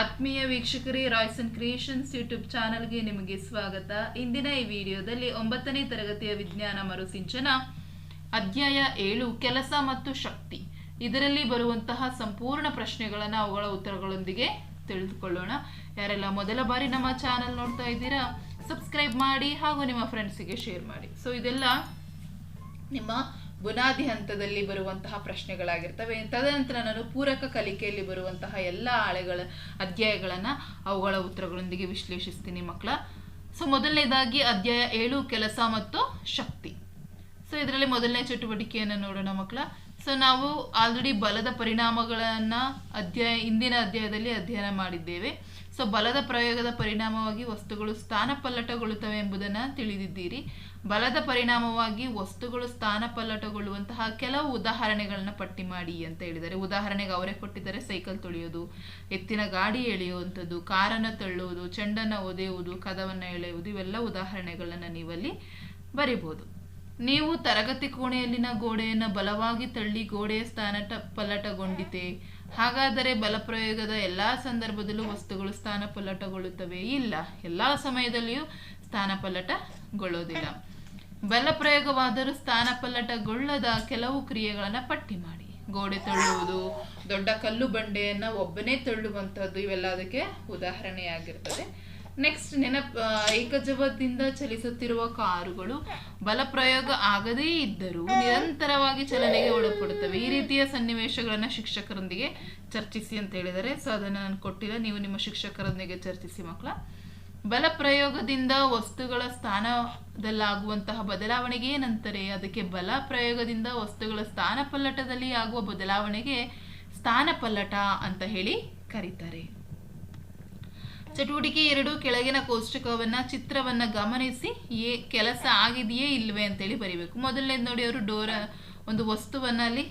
ಆತ್ಮೀಯ ವೀಕ್ಷಕರೇ Royce and creations YouTube ಚಾನಲ್ಗೆ ನಿಮಗೆ ಸ್ವಾಗತ. ಇಂದಿನ ಈ ವಿಡಿಯೋದಲ್ಲಿ ಒಂಬತ್ತನೇ ತರಗತಿಯ ವಿಜ್ಞಾನ ಮರುಸಿಂಚನ, ಅಧ್ಯಾಯ ಏಳು, ಕೆಲಸ ಮತ್ತು ಶಕ್ತಿ. ಇದರಲ್ಲಿ ಬರುವಂತಹ ಸಂಪೂರ್ಣ ಪ್ರಶ್ನೆಗಳನ್ನು ಅವುಗಳ ಉತ್ತರಗಳೊಂದಿಗೆ ತಿಳಿದುಕೊಳ್ಳೋಣ. ಯಾರೆಲ್ಲ ಮೊದಲ ಬಾರಿ ನಮ್ಮ ಚಾನಲ್ ನೋಡ್ತಾ ಇದ್ದೀರಾ, ಸಬ್ಸ್ಕ್ರೈಬ್ ಮಾಡಿ ಹಾಗೂ ನಿಮ್ಮ ಫ್ರೆಂಡ್ಸಿಗೆ ಶೇರ್ ಮಾಡಿ. ಸೊ ಇದೆಲ್ಲ ನಿಮ್ಮ ಬುನಾದಿ ಹಂತದಲ್ಲಿ ಬರುವಂತಹ ಪ್ರಶ್ನೆಗಳಾಗಿರ್ತವೆ. ತದನಂತರ ನಾನು ಪೂರಕ ಕಲಿಕೆಯಲ್ಲಿ ಬರುವಂತಹ ಎಲ್ಲ ಆಳೆಗಳ ಅಧ್ಯಾಯಗಳನ್ನು ಅವುಗಳ ಉತ್ತರಗಳೊಂದಿಗೆ ವಿಶ್ಲೇಷಿಸ್ತೀನಿ ಮಕ್ಕಳ. ಸೊ ಮೊದಲನೇದಾಗಿ ಅಧ್ಯಾಯ ಏಳು, ಕೆಲಸ ಮತ್ತು ಶಕ್ತಿ. ಸೊ ಇದರಲ್ಲಿ ಮೊದಲನೇ ಚಟುವಟಿಕೆಯನ್ನು ನೋಡೋಣ ಮಕ್ಕಳ. ಸೊ ನಾವು ಆಲ್ರೆಡಿ ಬಲದ ಪರಿಣಾಮಗಳನ್ನು ಅಧ್ಯಾಯ ಇಂದಿನ ಅಧ್ಯಾಯದಲ್ಲಿ ಅಧ್ಯಯನ ಮಾಡಿದ್ದೇವೆ. ಸೊ ಬಲದ ಪ್ರಯೋಗದ ಪರಿಣಾಮವಾಗಿ ವಸ್ತುಗಳು ಸ್ಥಾನಪಲ್ಲಟಗೊಳ್ಳುತ್ತವೆ ಎಂಬುದನ್ನು ತಿಳಿದಿದ್ದೀರಿ. ಬಲದ ಪರಿಣಾಮವಾಗಿ ವಸ್ತುಗಳು ಸ್ಥಾನಪಲ್ಲಟಗೊಳ್ಳುವಂತಹ ಕೆಲವು ಉದಾಹರಣೆಗಳನ್ನು ಪಟ್ಟಿ ಮಾಡಿ ಅಂತ ಹೇಳಿದ್ದಾರೆ ಉದಾಹರಣೆಗೆ ಅವರೇ ಕೊಟ್ಟಿದ್ದಾರೆ ಸೈಕಲ್ ತೊಳೆಯೋದು, ಎತ್ತಿನ ಗಾಡಿ ಎಳೆಯುವಂಥದ್ದು, ಕಾರನ್ನು ತಳ್ಳುವುದು, ಚೆಂಡನ್ನು ಒದೆಯುವುದು, ಕದವನ್ನು ಎಳೆಯುವುದು, ಇವೆಲ್ಲ ಉದಾಹರಣೆಗಳನ್ನು ನೀವಲ್ಲಿ ಬರಿಬೋದು. ನೀವು ತರಗತಿ ಕೋಣೆಯಲ್ಲಿನ ಗೋಡೆಯನ್ನು ಬಲವಾಗಿ ತಳ್ಳಿ ಗೋಡೆಯ ಸ್ಥಾನ ಪಲ್ಲಟಗೊಂಡಿತೆ ಹಾಗಾದರೆ ಬಲಪ್ರಯೋಗದ ಎಲ್ಲ ಸಂದರ್ಭದಲ್ಲೂ ವಸ್ತುಗಳು ಸ್ಥಾನ ಪಲ್ಲಟಗೊಳ್ಳುತ್ತವೆ ಇಲ್ಲ. ಎಲ್ಲ ಸಮಯದಲ್ಲಿಯೂ ಸ್ಥಾನ ಪಲ್ಲಟಗೊಳ್ಳೋದಿಲ್ಲ ಬಲ ಪ್ರಯೋಗವಾದರೂ ಸ್ಥಾನ ಪಲ್ಲಟಗೊಳ್ಳದ ಕೆಲವು ಕ್ರಿಯೆಗಳನ್ನು ಪಟ್ಟಿ ಮಾಡಿ. ಗೋಡೆ ತಳ್ಳುವುದು, ದೊಡ್ಡ ಕಲ್ಲು ಬಂಡೆಯನ್ನು ಒಬ್ಬನೇ ತಳ್ಳುವಂಥದ್ದು ಇವೆಲ್ಲ ಅದಕ್ಕೆ ಉದಾಹರಣೆಯಾಗಿರ್ತದೆ. ನೆಕ್ಸ್ಟ್ ನೆನಪ ಏಕಜವದಿಂದ ಚಲಿಸುತ್ತಿರುವ ಕಾರುಗಳು ಬಲಪ್ರಯೋಗ ಆಗದೇ ಇದ್ದರೂ ನಿರಂತರವಾಗಿ ಚಲನೆಗೆ ಒಳಪಡುತ್ತವೆ. ಈ ರೀತಿಯ ಸನ್ನಿವೇಶಗಳನ್ನು ಶಿಕ್ಷಕರೊಂದಿಗೆ ಚರ್ಚಿಸಿ ಅಂತ ಹೇಳಿದರೆ ಸೊ ಅದನ್ನು ನಾನು ಕೊಟ್ಟಿಲ್ಲ. ನೀವು ನಿಮ್ಮ ಶಿಕ್ಷಕರೊಂದಿಗೆ ಚರ್ಚಿಸಿ ಮಕ್ಕಳ. ಬಲ ಪ್ರಯೋಗದಿಂದ ವಸ್ತುಗಳ ಸ್ಥಾನದಲ್ಲಾಗುವಂತಹ ಬದಲಾವಣೆಗೆ ಏನಂತಾರೆ? ಅದಕ್ಕೆ ಬಲ ಪ್ರಯೋಗದಿಂದ ವಸ್ತುಗಳ ಸ್ಥಾನ ಪಲ್ಲಟದಲ್ಲಿ ಆಗುವ ಬದಲಾವಣೆಗೆ ಸ್ಥಾನ ಪಲ್ಲಟ ಅಂತ ಹೇಳಿ ಕರೀತಾರೆ. ಚಟುವಟಿಕೆ ಎರಡು, ಕೆಳಗಿನ ಕೋಷ್ಟಕವನ್ನ, ಚಿತ್ರವನ್ನ ಗಮನಿಸಿ, ಏ ಕೆಲಸ ಆಗಿದೆಯೇ ಇಲ್ವೇ ಅಂತೇಳಿ ಬರೀಬೇಕು. ಮೊದಲನೇದು ನೋಡಿ ಅವರು ಡೋರ ಒಂದು ವಸ್ತುವನ್ನ ಅಲ್ಲಿ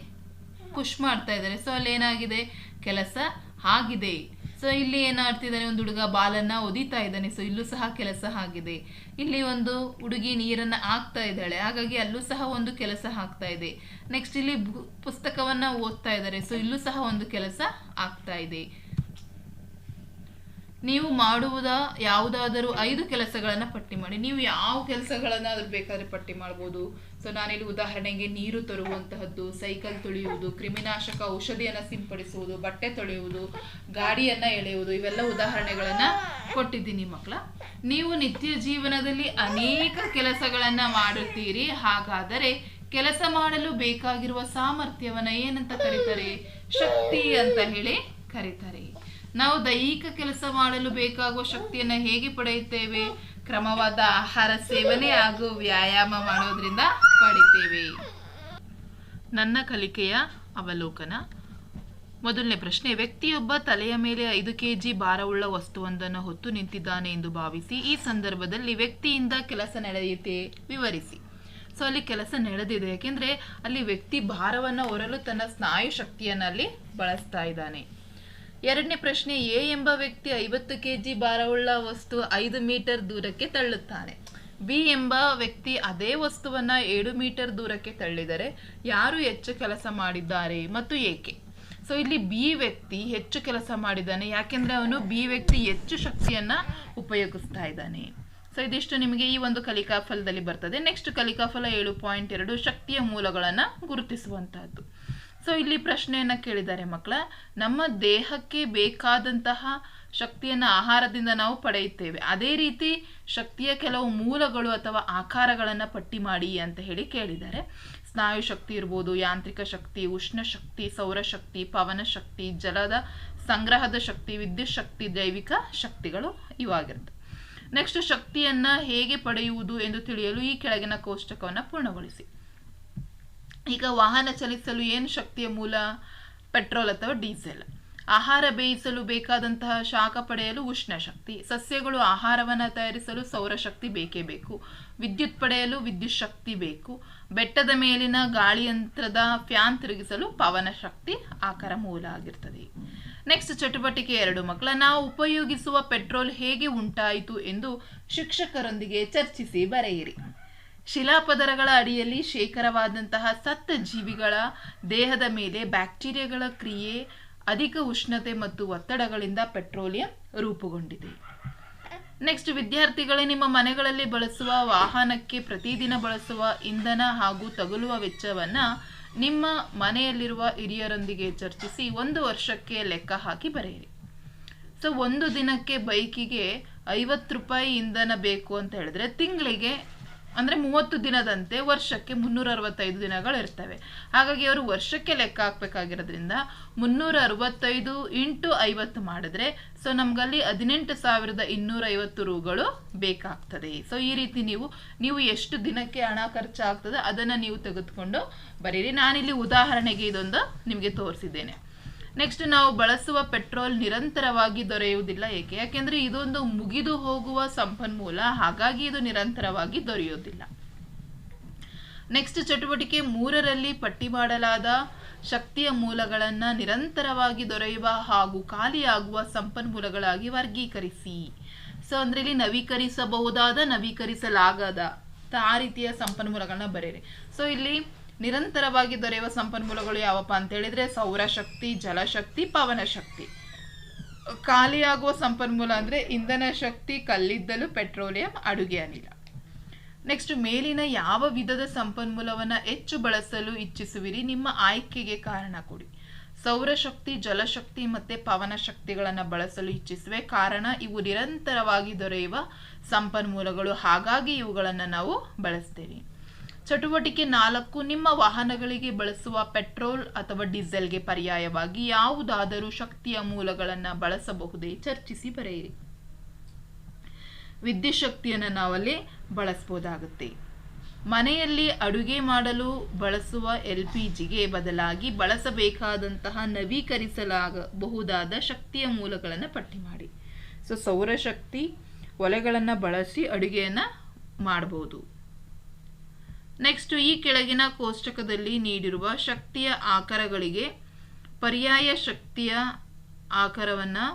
ಪುಷ್ ಮಾಡ್ತಾ ಇದ್ದಾರೆ. ಸೊ ಅಲ್ಲಿ ಏನಾಗಿದೆ ಕೆಲಸ ಆಗಿದೆ. ಸೊ, ಇಲ್ಲಿ ಏನಾಡ್ತಿದ್ದಾನೆ ಒಂದು ಹುಡುಗ ಬಾಲನ್ನ ಒದಿತಾ ಇದ್ದಾನೆ. ಸೊ, ಇಲ್ಲೂ ಸಹ ಕೆಲಸ ಆಗಿದೆ. ಇಲ್ಲಿ ಒಂದು ಹುಡುಗಿ ನೀರನ್ನ ಹಾಕ್ತಾ ಇದ್ದಾಳೆ. ಹಾಗಾಗಿ ಅಲ್ಲೂ ಸಹ ಒಂದು ಕೆಲಸ ಆಗ್ತಾ ಇದೆ. ನೆಕ್ಸ್ಟ್ ಇಲ್ಲಿ ಪುಸ್ತಕವನ್ನು ಓದ್ತಾ ಇದ್ದಾರೆ. ಸೊ, ಇಲ್ಲೂ ಸಹ ಒಂದು ಕೆಲಸ ಆಗ್ತಾ ಇದೆ. ನೀವು ಮಾಡುವುದ ಯಾವುದಾದರೂ ಐದು ಕೆಲಸಗಳನ್ನು ಪಟ್ಟಿ ಮಾಡಿ. ನೀವು ಯಾವ ಕೆಲಸಗಳನ್ನಾದ್ರೂ ಬೇಕಾದ್ರೆ ಪಟ್ಟಿ ಮಾಡ್ಬೋದು. ಸೊ ನಾನಿಲ್ಲಿ ಉದಾಹರಣೆಗೆ ನೀರು ತರುವಂತಹದ್ದು, ಸೈಕಲ್ ತುಳಿಯುವುದು, ಕ್ರಿಮಿನಾಶಕ ಔಷಧಿಯನ್ನು ಸಿಂಪಡಿಸುವುದು, ಬಟ್ಟೆ ತೊಳೆಯುವುದು, ಗಾಡಿಯನ್ನ ಎಳೆಯುವುದು, ಇವೆಲ್ಲ ಉದಾಹರಣೆಗಳನ್ನು ಕೊಟ್ಟಿದ್ದೀನಿ ಮಕ್ಕಳ. ನೀವು ನಿತ್ಯ ಜೀವನದಲ್ಲಿ ಅನೇಕ ಕೆಲಸಗಳನ್ನು ಮಾಡುತ್ತೀರಿ. ಹಾಗಾದರೆ ಕೆಲಸ ಮಾಡಲು ಬೇಕಾಗಿರುವ ಸಾಮರ್ಥ್ಯವನ್ನ ಏನಂತ ಕರೀತಾರೆ? ಶಕ್ತಿ ಅಂತ ಹೇಳಿ ಕರೀತಾರೆ. ನಾವು ದೈಹಿಕ ಕೆಲಸ ಮಾಡಲು ಬೇಕಾಗುವ ಶಕ್ತಿಯನ್ನು ಹೇಗೆ ಪಡೆಯುತ್ತೇವೆ? ಕ್ರಮವಾದ ಆಹಾರ ಸೇವನೆ ಹಾಗೂ ವ್ಯಾಯಾಮ ಮಾಡೋದ್ರಿಂದ ಪಡಿತೇವೆ. ನನ್ನ ಕಲಿಕೆಯ ಅವಲೋಕನ. ಮೊದಲನೇ ಪ್ರಶ್ನೆ, ವ್ಯಕ್ತಿಯೊಬ್ಬ ತಲೆಯ ಮೇಲೆ ಐದು ಕೆಜಿ ಭಾರವುಳ್ಳ ವಸ್ತುವೊಂದನ್ನು ಹೊತ್ತು ನಿಂತಿದ್ದಾನೆ ಎಂದು ಭಾವಿಸಿ, ಈ ಸಂದರ್ಭದಲ್ಲಿ ವ್ಯಕ್ತಿಯಿಂದ ಕೆಲಸ ನಡೆಯುತ್ತೆ, ವಿವರಿಸಿ. ಸೊ, ಅಲ್ಲಿ ಕೆಲಸ ನಡೆದಿದೆ. ಯಾಕೆಂದರೆ, ಅಲ್ಲಿ ವ್ಯಕ್ತಿ ಭಾರವನ್ನು ಹೊರಲು ತನ್ನ ಸ್ನಾಯು ಶಕ್ತಿಯನ್ನು ಅಲ್ಲಿ ಬಳಸ್ತಾ ಇದ್ದಾನೆ. ಎರಡನೇ ಪ್ರಶ್ನೆ, ಎ ಎಂಬ ವ್ಯಕ್ತಿ ಐವತ್ತು ಕೆಜಿ ಭಾರವುಳ್ಳ ವಸ್ತು ಐದು ಮೀಟರ್ ದೂರಕ್ಕೆ ತಳ್ಳುತ್ತಾನೆ. ಬಿ ಎಂಬ ವ್ಯಕ್ತಿ ಅದೇ ವಸ್ತುವನ್ನ ಏಳು ಮೀಟರ್ ದೂರಕ್ಕೆ ತಳ್ಳಿದರೆ ಯಾರು ಹೆಚ್ಚು ಕೆಲಸ ಮಾಡಿದ್ದಾರೆ ಮತ್ತು ಏಕೆ? ಸೊ ಇಲ್ಲಿ ಬಿ ವ್ಯಕ್ತಿ ಹೆಚ್ಚು ಕೆಲಸ ಮಾಡಿದ್ದಾನೆ, ಯಾಕೆಂದ್ರೆ ಅವನು ಬಿ ವ್ಯಕ್ತಿ ಹೆಚ್ಚು ಶಕ್ತಿಯನ್ನ ಉಪಯೋಗಿಸ್ತಾ ಇದ್ದಾನೆ. ಸೊ ಇದಿಷ್ಟು ನಿಮಗೆ ಈ ಒಂದು ಕಲಿಕಾಫಲದಲ್ಲಿ ಬರ್ತದೆ. ನೆಕ್ಸ್ಟ್ ಕಲಿಕಾಫಲ ಏಳು ಪಾಯಿಂಟ್ ಎರಡು ಶಕ್ತಿಯ ಮೂಲಗಳನ್ನು ಗುರುತಿಸುವಂತಹದ್ದು. ಸೊ ಇಲ್ಲಿ ಪ್ರಶ್ನೆಯನ್ನ ಕೇಳಿದ್ದಾರೆ ಮಕ್ಕಳ. ನಮ್ಮ ದೇಹಕ್ಕೆ ಬೇಕಾದಂತಹ ಶಕ್ತಿಯನ್ನು ಆಹಾರದಿಂದ ನಾವು ಪಡೆಯುತ್ತೇವೆ. ಅದೇ ರೀತಿ ಶಕ್ತಿಯ ಕೆಲವು ಮೂಲಗಳು ಅಥವಾ ಆಕಾರಗಳನ್ನು ಪಟ್ಟಿ ಮಾಡಿ ಅಂತ ಹೇಳಿ ಕೇಳಿದ್ದಾರೆ. ಸ್ನಾಯು ಶಕ್ತಿ ಇರ್ಬೋದು, ಯಾಂತ್ರಿಕ ಶಕ್ತಿ, ಉಷ್ಣ ಶಕ್ತಿ ಸೌರಶಕ್ತಿ ಪವನ ಶಕ್ತಿ, ಜಲದ ಸಂಗ್ರಹದ ಶಕ್ತಿ, ವಿದ್ಯುತ್ ಶಕ್ತಿ, ಜೈವಿಕ ಶಕ್ತಿಗಳು ಇವಾಗಿರುತ್ತೆ. ನೆಕ್ಸ್ಟ್ ಶಕ್ತಿಯನ್ನ ಹೇಗೆ ಪಡೆಯುವುದು ಎಂದು ತಿಳಿಯಲು ಈ ಕೆಳಗಿನ ಕೋಷ್ಟಕವನ್ನು ಪೂರ್ಣಗೊಳಿಸಿ. ಈಗ ವಾಹನ ಚಲಿಸಲು ಏನು ಶಕ್ತಿಯ ಮೂಲ? ಪೆಟ್ರೋಲ್ ಅಥವಾ ಡೀಸೆಲ್. ಆಹಾರ ಬೇಯಿಸಲು ಬೇಕಾದಂತಹ ಶಾಖ ಪಡೆಯಲು ಉಷ್ಣ ಶಕ್ತಿ. ಸಸ್ಯಗಳು ಆಹಾರವನ್ನು ತಯಾರಿಸಲು ಸೌರಶಕ್ತಿ ಬೇಕೇ ಬೇಕು. ವಿದ್ಯುತ್ ಪಡೆಯಲು ವಿದ್ಯುತ್ ಶಕ್ತಿ ಬೇಕು. ಬೆಟ್ಟದ ಮೇಲಿನ ಗಾಳಿಯಂತ್ರದ ಫ್ಯಾನ್ ತಿರುಗಿಸಲು ಪವನ ಶಕ್ತಿ ಆಕಾರ ಮೂಲ ಆಗಿರ್ತದೆ. ನೆಕ್ಸ್ಟ್ ಚಟುವಟಿಕೆ ಎರಡು ಮಕ್ಕಳ. ನಾವು ಉಪಯೋಗಿಸುವ ಪೆಟ್ರೋಲ್ ಹೇಗೆ ಉಂಟಾಯಿತು ಎಂದು ಶಿಕ್ಷಕರೊಂದಿಗೆ ಚರ್ಚಿಸಿ ಬರೆಯಿರಿ. ಶಿಲಾಪದರಗಳ ಅಡಿಯಲ್ಲಿ ಶೇಖರವಾದಂತಹ ಸತ್ತ ಜೀವಿಗಳ ದೇಹದ ಮೇಲೆ ಬ್ಯಾಕ್ಟೀರಿಯಾಗಳ ಕ್ರಿಯೆ, ಅಧಿಕ ಉಷ್ಣತೆ ಮತ್ತು ಒತ್ತಡಗಳಿಂದ ಪೆಟ್ರೋಲಿಯಂ ರೂಪುಗೊಂಡಿದೆ. ನೆಕ್ಸ್ಟ್ ವಿದ್ಯಾರ್ಥಿಗಳೇ, ನಿಮ್ಮ ಮನೆಗಳಲ್ಲಿ ಬಳಸುವ ವಾಹನಕ್ಕೆ ಪ್ರತಿದಿನ ಬಳಸುವ ಇಂಧನ ಹಾಗೂ ತಗುಲುವ ವೆಚ್ಚವನ್ನು ನಿಮ್ಮ ಮನೆಯಲ್ಲಿರುವ ಹಿರಿಯರೊಂದಿಗೆ ಚರ್ಚಿಸಿ ಒಂದು ವರ್ಷಕ್ಕೆ ಲೆಕ್ಕ ಹಾಕಿ ಬರೆಯಿರಿ. ಸೊ ಒಂದು ದಿನಕ್ಕೆ ಬೈಕಿಗೆ ಐವತ್ತು ರೂಪಾಯಿ ಇಂಧನ ಬೇಕು ಅಂತ ಹೇಳಿದ್ರೆ ತಿಂಗಳಿಗೆ ಅಂದರೆ ಮೂವತ್ತು ದಿನದಂತೆ ವರ್ಷಕ್ಕೆ ಮುನ್ನೂರ ಅರವತ್ತೈದು ದಿನಗಳು ಇರ್ತವೆ. ಹಾಗಾಗಿ ಅವರು ವರ್ಷಕ್ಕೆ ಲೆಕ್ಕ ಹಾಕಬೇಕಾಗಿರೋದ್ರಿಂದ ಮುನ್ನೂರ ಅರವತ್ತೈದು ಇಂಟು ಐವತ್ತು ಮಾಡಿದ್ರೆ, ಸೊ ನಮಗಲ್ಲಿ ಹದಿನೆಂಟು ಸಾವಿರದ ಇನ್ನೂರೈವತ್ತು ರೂಗಳು ಬೇಕಾಗ್ತದೆ. ಸೊ ಈ ರೀತಿ ನೀವು ನೀವು ಎಷ್ಟು ದಿನಕ್ಕೆ ಹಣ ಖರ್ಚಾಗ್ತದೆ ಅದನ್ನು ನೀವು ತೆಗೆದುಕೊಂಡು ಬರೀರಿ. ನಾನಿಲ್ಲಿ ಉದಾಹರಣೆಗೆ ಇದೊಂದು ನಿಮಗೆ ತೋರಿಸಿದ್ದೇನೆ. ನೆಕ್ಸ್ಟ್ ನಾವು ಬಳಸುವ ಪೆಟ್ರೋಲ್ ನಿರಂತರವಾಗಿ ದೊರೆಯುವುದಿಲ್ಲ ಏಕೆ? ಯಾಕೆಂದ್ರೆ ಇದೊಂದು ಮುಗಿದು ಹೋಗುವ ಸಂಪನ್ಮೂಲ. ಹಾಗಾಗಿ ಇದು ನಿರಂತರವಾಗಿ ದೊರೆಯುವುದಿಲ್ಲ. ನೆಕ್ಸ್ಟ್ ಚಟುವಟಿಕೆ ಮೂರರಲ್ಲಿ ಪಟ್ಟಿ ಮಾಡಲಾದ ಶಕ್ತಿಯ ಮೂಲಗಳನ್ನು ನಿರಂತರವಾಗಿ ದೊರೆಯುವ ಹಾಗೂ ಖಾಲಿಯಾಗುವ ಸಂಪನ್ಮೂಲಗಳಾಗಿ ವರ್ಗೀಕರಿಸಿ. ಸೊ ಅಂದ್ರೆ ಇಲ್ಲಿ ನವೀಕರಿಸಬಹುದಾದ, ನವೀಕರಿಸಲಾಗದ, ಆ ರೀತಿಯ ಸಂಪನ್ಮೂಲಗಳನ್ನ ಬರೆಯಿರಿ. ಸೊ ಇಲ್ಲಿ ನಿರಂತರವಾಗಿ ದೊರೆಯುವ ಸಂಪನ್ಮೂಲಗಳು ಯಾವಪ್ಪ ಅಂತ ಹೇಳಿದ್ರೆ ಸೌರಶಕ್ತಿ, ಜಲಶಕ್ತಿ ಪವನ ಶಕ್ತಿ ಖಾಲಿಯಾಗುವ ಸಂಪನ್ಮೂಲ ಅಂದ್ರೆ ಇಂಧನ ಶಕ್ತಿ, ಕಲ್ಲಿದ್ದಲು, ಪೆಟ್ರೋಲಿಯಂ, ಅಡುಗೆ ಅನಿಲ. ನೆಕ್ಸ್ಟ್ ಮೇಲಿನ ಯಾವ ವಿಧದ ಸಂಪನ್ಮೂಲವನ್ನ ಹೆಚ್ಚು ಬಳಸಲು ಇಚ್ಛಿಸುವಿರಿ ನಿಮ್ಮ ಆಯ್ಕೆಗೆ ಕಾರಣ ಕೊಡಿ. ಸೌರಶಕ್ತಿ, ಜಲಶಕ್ತಿ ಮತ್ತೆ ಪವನ ಶಕ್ತಿಗಳನ್ನು ಬಳಸಲು ಇಚ್ಛಿಸುವೆ. ಕಾರಣ, ಇವು ನಿರಂತರವಾಗಿ ದೊರೆಯುವ ಸಂಪನ್ಮೂಲಗಳು. ಹಾಗಾಗಿ ಇವುಗಳನ್ನು ನಾವು ಬಳಸ್ತೇವೆ. ಚಟುವಟಿಕೆ ನಾಲ್ಕು, ನಿಮ್ಮ ವಾಹನಗಳಿಗೆ ಬಳಸುವ ಪೆಟ್ರೋಲ್ ಅಥವಾ ಡೀಸೆಲ್ಗೆ ಪರ್ಯಾಯವಾಗಿ ಯಾವುದಾದರೂ ಶಕ್ತಿಯ ಮೂಲಗಳನ್ನು ಬಳಸಬಹುದೇ? ಚರ್ಚಿಸಿ ಬರೆಯಿರಿ. ವಿದ್ಯುತ್ ಶಕ್ತಿಯನ್ನು ನಾವಲ್ಲಿ ಬಳಸ್ಬೋದಾಗುತ್ತೆ. ಮನೆಯಲ್ಲಿ ಅಡುಗೆ ಮಾಡಲು ಬಳಸುವ ಎಲ್ ಪಿ ಜಿಗೆ ಬದಲಾಗಿ ಬಳಸಬೇಕಾದಂತಹ ನವೀಕರಿಸಲಾಗಬಹುದಾದ ಶಕ್ತಿಯ ಮೂಲಗಳನ್ನು ಪಟ್ಟಿ ಮಾಡಿ. ಸೊ, ಸೌರಶಕ್ತಿ ಒಲೆಗಳನ್ನು ಬಳಸಿ ಅಡುಗೆಯನ್ನು ಮಾಡಬಹುದು ನೆಕ್ಸ್ಟ್ ಈ ಕೆಳಗಿನ ಕೋಷ್ಟಕದಲ್ಲಿ ನೀಡಿರುವ ಶಕ್ತಿಯ ಆಕಾರಗಳಿಗೆ ಪರ್ಯಾಯ ಶಕ್ತಿಯ ಆಕಾರವನ್ನು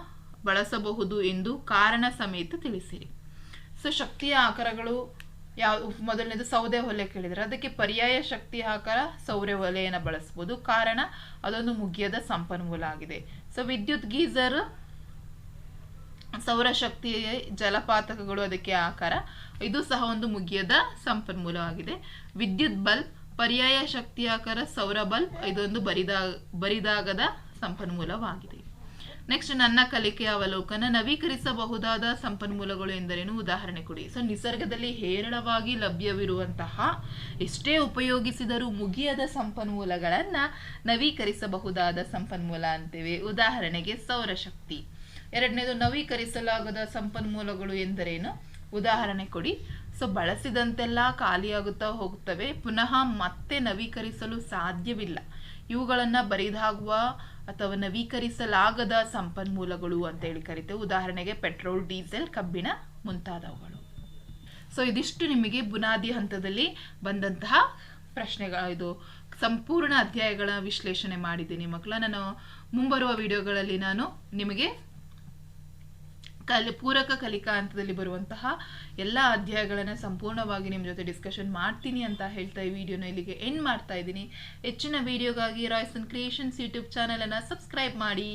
ಬಳಸಬಹುದು ಎಂದು ಕಾರಣ ಸಮೇತ ತಿಳಿಸಿರಿ. ಸೊ ಶಕ್ತಿಯ ಆಕಾರಗಳು ಯಾವ, ಮೊದಲನೇದು ಸೌದೆ ಒಲೆ ಕೇಳಿದರೆ ಅದಕ್ಕೆ ಪರ್ಯಾಯ ಶಕ್ತಿ ಆಕಾರ ಸೌರ ಒಲೆಯನ್ನು ಬಳಸ್ಬೋದು ಕಾರಣ ಅದೊಂದು ಮುಗಿಯದ ಸಂಪನ್ಮೂಲ ಆಗಿದೆ. ಸೊ ವಿದ್ಯುತ್ ಗೀಸರ್ ಸೌರಶಕ್ತಿ ಜಲಪಾತಕಗಳು ಅದಕ್ಕೆ ಆಕಾರ. ಇದು ಸಹ ಒಂದು ಮುಗಿಯದ ಸಂಪನ್ಮೂಲವಾಗಿದೆ. ವಿದ್ಯುತ್ ಬಲ್ಬ್, ಪರ್ಯಾಯ ಶಕ್ತಿ ಆಕಾರ, ಸೌರ ಬಲ್ಬ್, ಇದೊಂದು ಬರಿದ, ಬರಿದಾಗದ ಸಂಪನ್ಮೂಲವಾಗಿದೆ. ನೆಕ್ಸ್ಟ್ ನನ್ನ ಕಲಿಕೆಯ ಅವಲೋಕನ, ನವೀಕರಿಸಬಹುದಾದ ಸಂಪನ್ಮೂಲಗಳು ಎಂದರೇನು? ಉದಾಹರಣೆ ಕೊಡಿ. ಸೊ ನಿಸರ್ಗದಲ್ಲಿ ಹೇರಳವಾಗಿ ಲಭ್ಯವಿರುವಂತಹ, ಎಷ್ಟೇ ಉಪಯೋಗಿಸಿದರೂ ಮುಗಿಯದ ಸಂಪನ್ಮೂಲಗಳನ್ನು ನವೀಕರಿಸಬಹುದಾದ ಸಂಪನ್ಮೂಲ ಅಂತೇವೆ. ಉದಾಹರಣೆಗೆ ಸೌರಶಕ್ತಿ. ಎರಡನೇದು ನವೀಕರಿಸಲಾಗದ ಸಂಪನ್ಮೂಲಗಳು ಎಂದರೇನು? ಉದಾಹರಣೆ ಕೊಡಿ. ಸೊ, ಬಳಸಿದಂತೆಲ್ಲ ಖಾಲಿಯಾಗುತ್ತಾ ಹೋಗುತ್ತವೆ. ಪುನಃ ಮತ್ತೆ ನವೀಕರಿಸಲು ಸಾಧ್ಯವಿಲ್ಲ. ಇವುಗಳನ್ನು ಬರಿದಾಗುವ ಅಥವಾ ನವೀಕರಿಸಲಾಗದ ಸಂಪನ್ಮೂಲಗಳು ಅಂತ ಹೇಳಿ ಕರಿತೇವೆ ಉದಾಹರಣೆಗೆ ಪೆಟ್ರೋಲ್, ಡೀಸೆಲ್, ಕಬ್ಬಿಣ ಮುಂತಾದವುಗಳು. ಸೊ, ಇದಿಷ್ಟು ನಿಮಗೆ ಬುನಾದಿ ಹಂತದಲ್ಲಿ ಬಂದಂತಹ ಪ್ರಶ್ನೆಗಳ, ಇದು ಸಂಪೂರ್ಣ ಅಧ್ಯಾಯಗಳ ವಿಶ್ಲೇಷಣೆ ಮಾಡಿದ್ದೀನಿ ಮಕ್ಕಳ. ನಾನು ಮುಂಬರುವ ವಿಡಿಯೋಗಳಲ್ಲಿ ನಾನು ನಿಮಗೆ ಕಲಿ, ಪೂರಕ ಕಲಿಕಾ ಹಂತದಲ್ಲಿ ಬರುವಂತಹ ಎಲ್ಲ ಅಧ್ಯಾಯಗಳನ್ನು ಸಂಪೂರ್ಣವಾಗಿ ನಿಮ್ಮ ಜೊತೆ ಡಿಸ್ಕಷನ್ ಮಾಡ್ತೀನಿ ಅಂತ ಹೇಳ್ತಾ ಈ ವಿಡಿಯೋನ ಇಲ್ಲಿಗೆ ಎಂಡ್ ಮಾಡ್ತಾ ಇದ್ದೀನಿ. ಹೆಚ್ಚಿನ ವಿಡಿಯೋಗಾಗಿ ರಾಯ್ಸನ್ ಕ್ರಿಯೇಷನ್ಸ್ ಯೂಟ್ಯೂಬ್ ಚಾನಲನ್ನು ಸಬ್ಸ್ಕ್ರೈಬ್ ಮಾಡಿ.